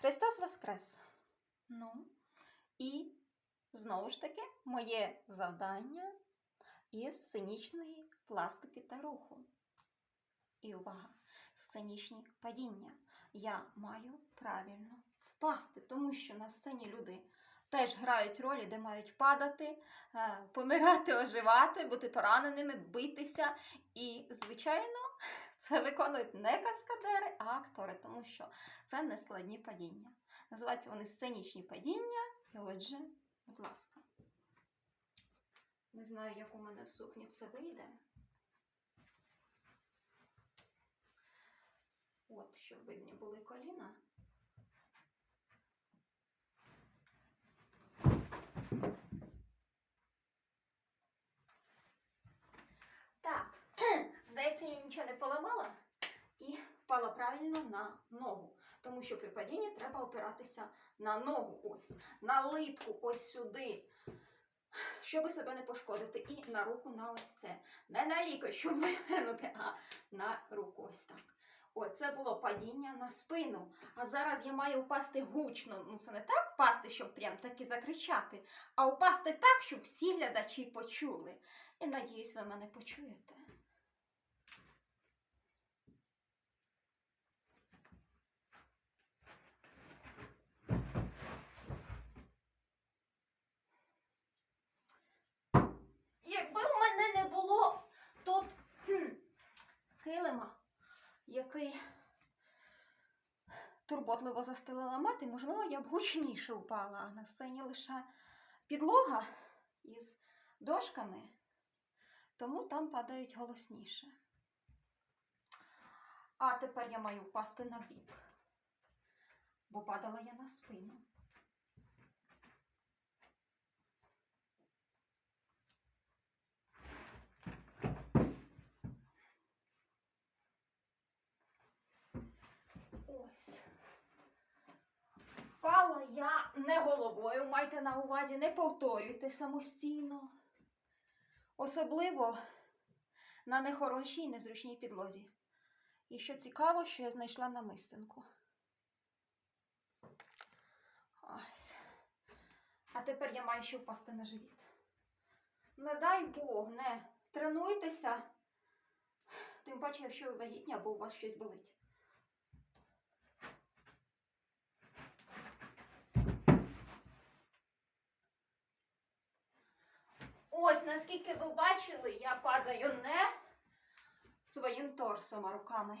Христос Воскрес! Ну, і знову ж таки моє завдання із сценічної пластики та руху. І увага! Сценічні падіння. Я маю правильно впасти, тому що на сцені люди теж грають ролі, де мають падати, е, помирати, оживати, бути пораненими, битися. І, звичайно, це виконують не каскадери, а актори, тому що це не складні падіння. Називаються вони сценічні падіння. І отже, будь ласка. Не знаю, як у мене в сукні це вийде. От, щоб видні були коліна. Так, здається, я нічого не поламала і впала правильно на ногу. Тому що при падінні треба опиратися на ногу ось, на литку ось сюди, щоб себе не пошкодити. І на руку на ось це. Не на лікоть, щоб вивернути, а на руку ось так. От, це було падіння на спину. А зараз я маю впасти гучно. Ну, це не так впасти, щоб прям таки закричати, а впасти так, щоб всі глядачі почули. І надіюсь, ви мене почуєте. Якби в мене не було тут кхм, килима, який турботливо застелила мати, можливо, я б гучніше впала, а на сцені лише підлога із дошками, тому там падають голосніше. А тепер я маю впасти на бік, бо падала я на спину. Ось. Впала я не головою, майте на увазі, не повторюйте самостійно. Особливо на нехорошій і незручній підлозі. І що цікаво, що я знайшла намистинку. Ось. А тепер я маю ще впасти на живіт. Не дай Бог, не тренуйтеся. Тим паче, якщо ви вагітні або у вас щось болить. Наскільки ви бачили, я падаю не своїм торсом, а руками.